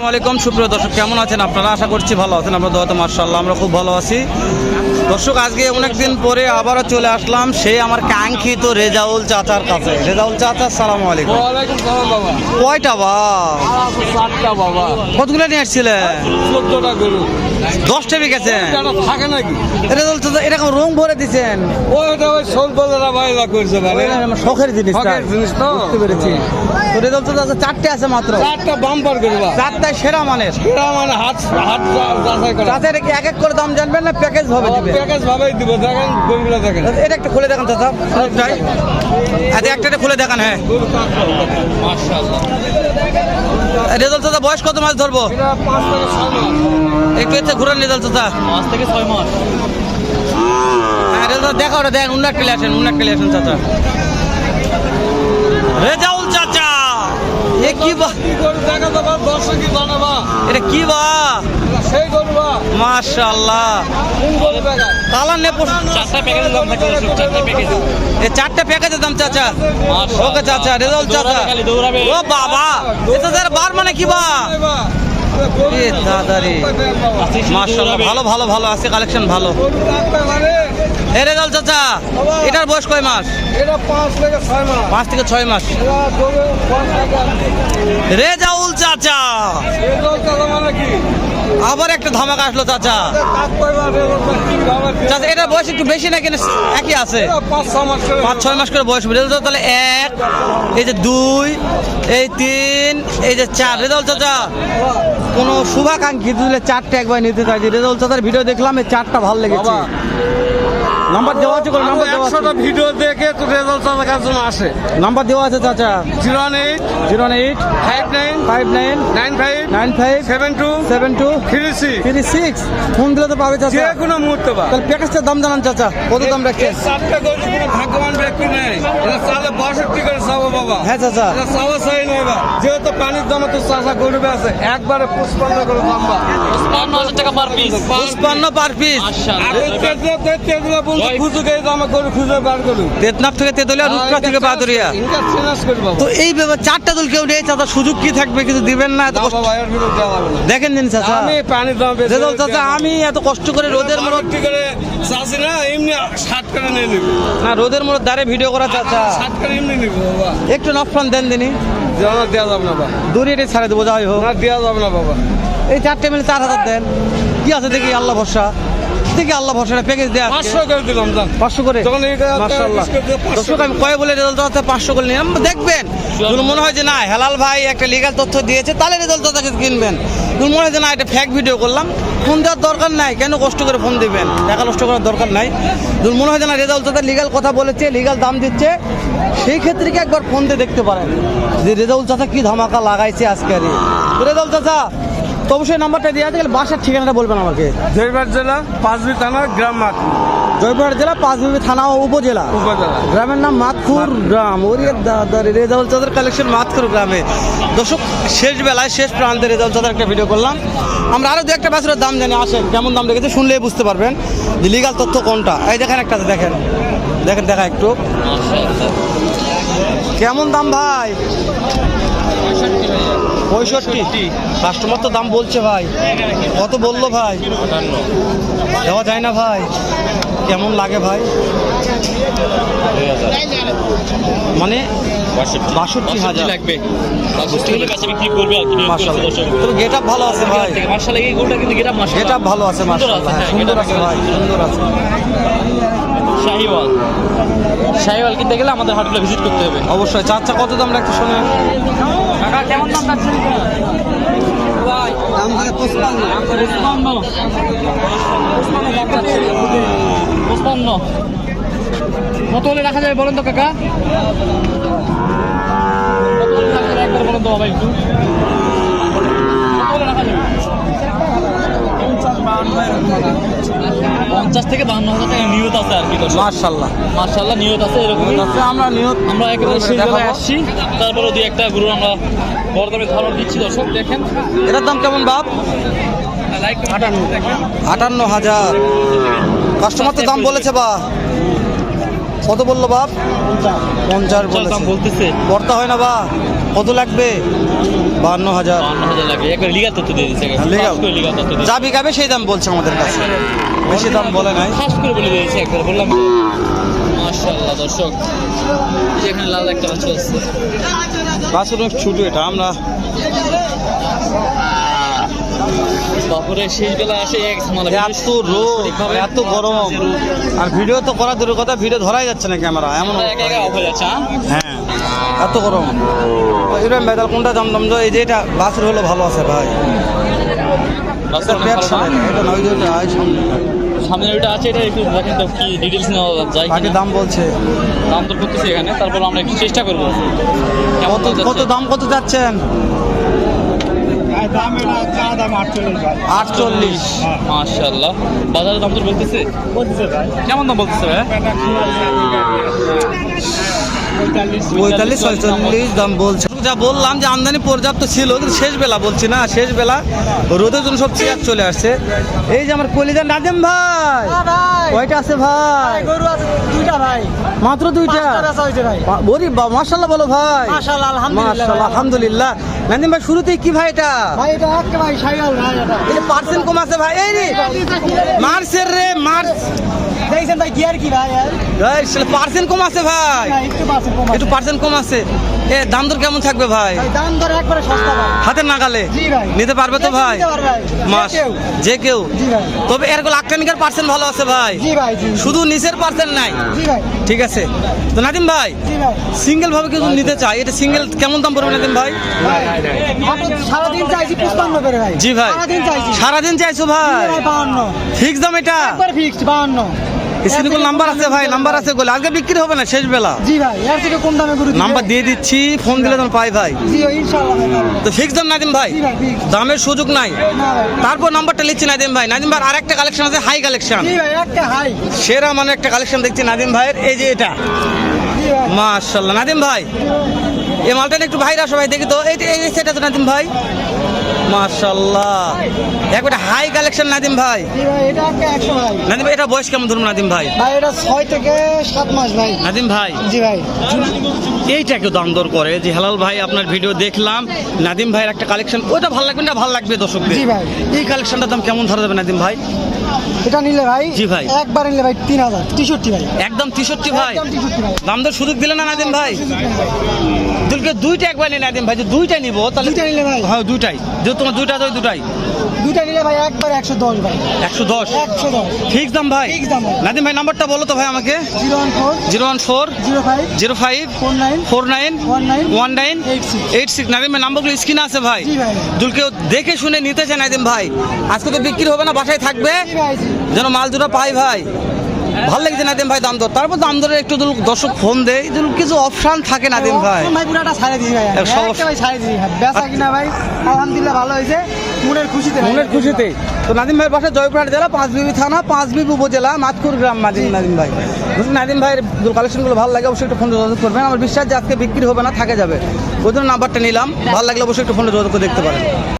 আসসালামু আলাইকুম। সুপ্রিয় দর্শক, কেমন আছেন আপনারা? আশা করছি ভালো আছেন। আমরা দোয়াতে মার্শাল্লাহ আমরা খুব ভালো আছি। দর্শক আজকে অনেক দিন পরে আবারও চলে আসলাম সেই আমার কাঙ্ক্ষিত রেজাউল চাচার কাছে। রেজাউল চাচা সালাম আলাইকুম কয়টা বা? বাবা। কতগুলো নিয়ে আসছিলেন দশটা বিকেছেন থাকে নাকি? রেজাউল চাচা এরকম রং ভরে ওইটা ওই শোল করছে শখের জিনিস শখের জিনিস তো। বুঝতে পেরেছি। তো রেজাউল চাচা চারটে আছে মাত্র। চারটা বাম্পার করবা চারটায় সেরা মানের। এরা মানে হাত হাত করা। কি এক এক করে দাম জানবেন না প্যাকেজ ভাবে প্যাকেজ ভাবেই দিব দেখেন গরুগুলো দেখেন। এটা একটা খুলে দেখান চাচা একটাই আচ্ছা একটা খুলে দেখান হ্যাঁ। মাশাআল্লাহ। রেজাল্ট চাচা বয়স কত মাস ধরবো? একটু এতে ঘুরান রেজাল্ট চাচা। পাঁচ থেকে ছয় মাস। হ্যাঁ রেজাল্ট দেখা ওটা দেন উন্নাট পেলে আসেন উন্নাট পেলে আসেন চাচা এ কি বা? গরু দেখা যাবা দর্শকই জানাবা? এটা কি বা? সেই গরু বা? মাশাআল্লাহ। কোন গরু দেখা কালার নে চারটা প্যাকেজের দাম থাকে চারটা প্যাকেজ এ চারটে প্যাকেজের দাম চাচা। ওকে চাচা রেজাউল চাচা। ও বাবা এটা স্যার বার মানে কি বা? এ দাদা রে মাশাআল্লাহ ভালো ভালো ভালো আছে কালেকশন ভালো। এ রেজাউল চাচা। এটার বয়স কয় মাস? এটা পাঁচ থেকে ছয় মাস। পাঁচ থেকে ছয় মাস। রেজাউল চাচা। মানে কি? আবার একটা ধামাকা আসলো চাচা? চাচা এটার বয়স একটু বেশি নাকি একই আছে? পাঁচ ছয় মাস করে বয়স রেজাল্ট তাহলে এক এই যে দুই এই তিন এই যে চার। রেজাল্ট চাচা কোনো শুভাকাঙ্ক্ষী দিলে চারটে একবার নিতে চাইছি রেজাল্ট চাচার ভিডিও দেখলাম এই চারটা ভালো লেগেছে। নাম্বার দেওয়া আছে কোনো নাম্বার দেওয়া আছে। একশোটা ভিডিও দেখে তো রেজাল্ট চালাকার জন্য আসে? নাম্বার দেওয়া আছে চাচা। Zero one eight zero eight five nine five nine nine five nine five seven two seven two three six three six phone দিলে তো পাবে যে কোনো মুহূর্তে বা তাহলে প্যাকেজটার দাম জানান চাচা। কত দাম রাখছেন? চারটা গরু কোনো ভাগ্যবান ব্যক্তি নেই। এটা চালে বাষট্টি করে চাবো বাবা। হ্যাঁ চাচা। এটা চাওয়া চাই নেই বা যেহেতু পানির দামে তো চাষা গরু আছে একবারে পুষ্পান্ন করে দাম বা বান্ন টাকা পার পিস পুষ্পান্ন পার পিস আগে তেজলা তেজলা বলতে থেকে তেতুলিয়া থেকে বাদুরিয়া। তো এই চারটা দল কেউ নেই চাচা সুযোগ কি থাকবে কিছু দিবেন না? দেখেন দিন চাচা। আমি চাচা এত কষ্ট করে রোদের মরদ না এমনি ষাট করে নিয়ে না রোদের মরদ দাঁড়ে ভিডিও করা চাচা। একটু নফরান দেন দিনি। দেওয়া যাবে না বাবা। দূরে এটি ছাড়ে দেবো যাই হোক। না দেওয়া যাবে না বাবা। এই চারটে মিলে চার হাজার দেন। কি আছে দেখি আল্লাহ ভরসা। দেখি আল্লাহ ভরসাটা প্যাকেজ দেয়া পাঁচশো করে দিলাম পাঁচশো করে? দর্শক আমি কয়ে বলে রেজাল্ট হচ্ছে পাঁচশো করে নিলাম। দেখবেন মনে হয় যে না হেলাল ভাই একটা লিগাল তথ্য দিয়েছে তাহলে রেজাল্ট তাকে কিনবেন। মনে হয় না ফ্যাক ভিডিও করলাম। ফোন দেওয়ার দরকার নাই, কেন কষ্ট করে ফোন দিবেন? টাকা নষ্ট করার দরকার নাই। যদি মনে হয় না রেজাল্ট তাদের লিগাল কথা বলেছে লিগাল দাম দিচ্ছে, সেই ক্ষেত্রে কি একবার ফোন দিয়ে দেখতে পারেন? যে রেজাউল চাচা কি ধামাকা লাগাইছে আজকে আর রেজাউল চাচা তো অবশ্যই নাম্বারটা দিয়ে গেলে বাসার ঠিকানাটা বলবেন আমাকে। জয়বার জেলা, পাঁচবি থানা, গ্রাম মাঠ জয়পুরহাট জেলা পাঁচবিবি থানা ও উপজেলা। গ্রামের নাম মাতপুর গ্রাম। ওরে দাদা রে রেজাউল চাঁদের কালেকশন মাতপুর গ্রামে। দর্শক শেষ বেলায় শেষ প্রান্তে রেজাউল চাঁদের একটা ভিডিও করলাম। আমরা আরও দু একটা বাছুরের দাম জানি। আসেন কেমন দাম রেখেছে শুনলেই বুঝতে পারবেন। যে লিগাল তথ্য কোনটা? এই দেখেন একটা আছে, দেখেন। দেখেন দেখা একটু। কেমন দাম ভাই? পঁয়ষট্টি। কাস্টমার তো দাম বলছে ভাই। কত বলল ভাই? দেওয়া যায় না ভাই। কেমন লাগে ভাই? মানে বাষট্টি। হাজার। লাগবে। তবে গেট আপ ভালো আছে ভাই। গেট আপ ভালো আছে হ্যাঁ, সুন্দর আছে ভাই সুন্দর আছে। শাহিওয়াল। শাহিওয়াল কিনতে গেলে আমাদের হাটগুলো ভিজিট করতে হবে। অবশ্যই। চাচ্ছা কত দাম রাখতে শোনেন? কাকা কেমন দাম পঁচপান্ন? কত হলে রাখা যাবে বলেন তো কাকা? একবার বলেন তো বাবা একটু। পঞ্চাশ থেকে বাহান্ন হাজার টাকা নিয়ত আছে আর কি মার্শাল্লাহ মার্শাল্লাহ নিয়ত আছে এরকম। আচ্ছা আমরা নিয়ত আমরা একেবারে শেষ আসছি। তারপরে দুই একটা গরু আমরা বড় দামে ধরার দিচ্ছি দর্শক দেখেন। এটার দাম কেমন বাপ? আটান্ন। হাজার। কাস্টমার তো দাম বলেছে বা? কত বলল বাপ? পঞ্চাশ বলতেছে। কর্তা হয় না বা? কত লাগবে? বান্ন হাজার। বান্ন হাজার লাগে একবার লিগার তথ্য দিয়ে হ্যাঁ, লিগাল। লিগার তথ্য দিয়ে যা বিকাবে সেই দাম বলছে আমাদের কাছে। বেশি দাম বলে নাই। করে বলে দিয়েছে একবার। বললাম মাশাআল্লাহ দর্শক। এই যে এখানে লাল একটা বাচ্চা আছে। বাছুর ছোট এটা আমরা বাপরে শেষ বেলা আসে এক ঝামেলা এত রোদ এত গরম। আর ভিডিও তো করা দূরের কথা ভিডিও ধরাই যাচ্ছে না ক্যামেরা এমন হয়ে হ্যাঁ? এত গরম। ইব্রাহিম ভাই তাহলে কোনটা দাম দাম দাম? এই যে এটা বাছুর হলো ভালো আছে ভাই। সামনে ওইটা আছে এটা একটু দেখেন তো কি ডিটেলস নেওয়া যায় বাকি দাম বলছে। দাম তো করতেছি এখানে তারপর আমরা একটু চেষ্টা করব। কত দাম কত যাচ্ছেন? আটচল্লিশ মাশাআল্লাহ। বাজারে দাম তো বলতেছে? কেমন দাম বলতেছে পঁয়তাল্লিশ ছয়চল্লিশ দাম বলছে। যা বললাম যে আমদানি পর্যাপ্ত ছিল কিন্তু শেষ বেলা বলছি না শেষ বেলা রোদের জন্য সব চেয়ার চলে আসছে। এই যে আমার কলিজা নাদেম ভাই কয়টা আছে ভাই? গরু আছে ভাই মাত্র দুইটা। বলি মাশাল্লাহ বলো ভাই। মাশাল্লাহ আলহামদুলিল্লাহ নাদিম ভাই শুরুতেই কি ভাই এটা? ভাই এটা আজকে ভাই ভাই এটা। এটা পার্সেন্ট কম আছে ভাই এই রে। মার্চের রে? মার্চ দেখছেন ভাই গিয়ার কি ভাই ভাই পার্সেন্ট কম আছে ভাই। একটু পার্সেন্ট কম আছে। এ দাম দর কেমন থাকবে ভাই? দাম দর একবারে সস্তা ভাই। হাতের নাগালে? জি ভাই। নিতে পারবে তো ভাই? মাস। কেউ। যে কেউ। তবে এর লাখটানিকার পার্সেন্ট ভালো আছে ভাই। জি ভাই শুধু নিচের পার্সেন্ট নাই। জি ভাই। ঠিক আছে। তো নাদিম ভাই সিঙ্গেল ভাবে কেউ নিতে চাই এটা সিঙ্গেল কেমন দাম পড়বে নাদিম ভাই? সারাদিন চাইছি পুষ্পান্ন করে ভাই। জি ভাই। সারাদিন চাইছি। ভাই। ফিক্স দাম এটা? ফিক্সড বাহান্ন। নাম্বার আছে ভাই নাম্বার আছে গোলে। আজকে বিক্রি হবে না শেষ বেলা জি ভাই এর থেকে কম দামে গরু নাম্বার দিয়ে দিচ্ছি ফোন দিলে পাই ভাই। জি ইনশাআল্লাহ তো ফিক্স দাম নাদিম ভাই। দামের সুযোগ নাই। তারপর নাম্বারটা লিখছি নাদিম ভাই। নাদিম ভাই আরেকটা কালেকশন আছে হাই কালেকশন জি ভাই একটা হাই সেরা মানে একটা কালেকশন দেখছি নাদিম ভাইয়ের এই যে এটা। মাশাল্লাহ নাদিম ভাই এই মালটা একটু ভাইরা সবাই দেখি তো। এই এই সেটা তো নাদিম ভাই। মাশাল্লাহ একটা হাই কালেকশন নাদিম ভাই। এটা নাদিম ভাই এটা বয়স কেমন ধরুন নাদিম ভাই? ভাই এটা ছয় থেকে সাত মাস ভাই। নাদিম ভাই। জি ভাই। এইটা একটু দাম দর করে। যে হেলাল ভাই আপনার ভিডিও দেখলাম। নাদিম ভাইয়ের একটা কালেকশন ওটা ভালো লাগবে না? ভালো লাগবে দর্শকদের। জি ভাই। এই কালেকশনটার দাম কেমন ধরা যাবে নাদিম ভাই? এটা নিলে ভাই জি ভাই। একবার নিলে ভাই তিন হাজার তেষট্টি ভাই। একদম তেষট্টি ভাই। দাম দর সুযোগ দিলে না নাদিম ভাই? দুলকে দুইটা একবার নিয়ে নাদিম ভাই যে দুইটা নিব তাহলে নিলে ভাই। হ্যাঁ দুইটাই। তোমার দুইটা তো দুটাই? দুইটা নিলে ভাই একবার একশো দশ ভাই। একশো দশ? একশো দশ। ফিক্স দাম ভাই? Fix দাম। নাদিম ভাই নাম্বারটা বলো তো ভাই আমাকে। Zero one four zero one four zero five zero five four nine four nine one nine one nine eight six. Eight six. Nadim ভাই নাম্বারগুলো স্ক্রিনে আছে ভাই। ভাই। দুলকেও দেখে শুনে নিতে চায় নাদিম ভাই। আজকে তো বিক্রি হবে না বাসায় থাকবে। যেন মাল দুটো পাই ভাই। ভালো লাগছে নাদিম ভাই দাম দর। তারপর দাম দরে একটু দুল দর্শক ফোন দেয়। দুল কিছু অপশান থাকে নাদিম ভাই। ভাই পুরাটা ছাড়ে দিই ভাই। এক সব- একটা ভাই ছাড়ে দিই বেচা কিনা ভাই আলহামদুলিল্লাহ ভালো হয়েছে। মনের খুশিতে। মনের খুশিতে। তো নাদিম ভাই পাশে জয়পুরহাট জেলা পাঁচ পাঁচবিবি থানা পাঁচ পাঁচবিবি উপজেলা মাতকুর গ্রাম নাদিম নাদিম ভাই। নাদিম ভাইয়ের কালেকশনগুলো ভালো লাগে অবশ্যই একটু ফোনে যোগাযোগ করবেন। আমার বিশ্বাস যে আজকে বিক্রি হবে না থাকে যাবে। ওই জন্য নাম্বারটা নিলাম। ভালো লাগলে অবশ্যই একটু ফোনে যোগাযোগ করে দেখতে পারেন।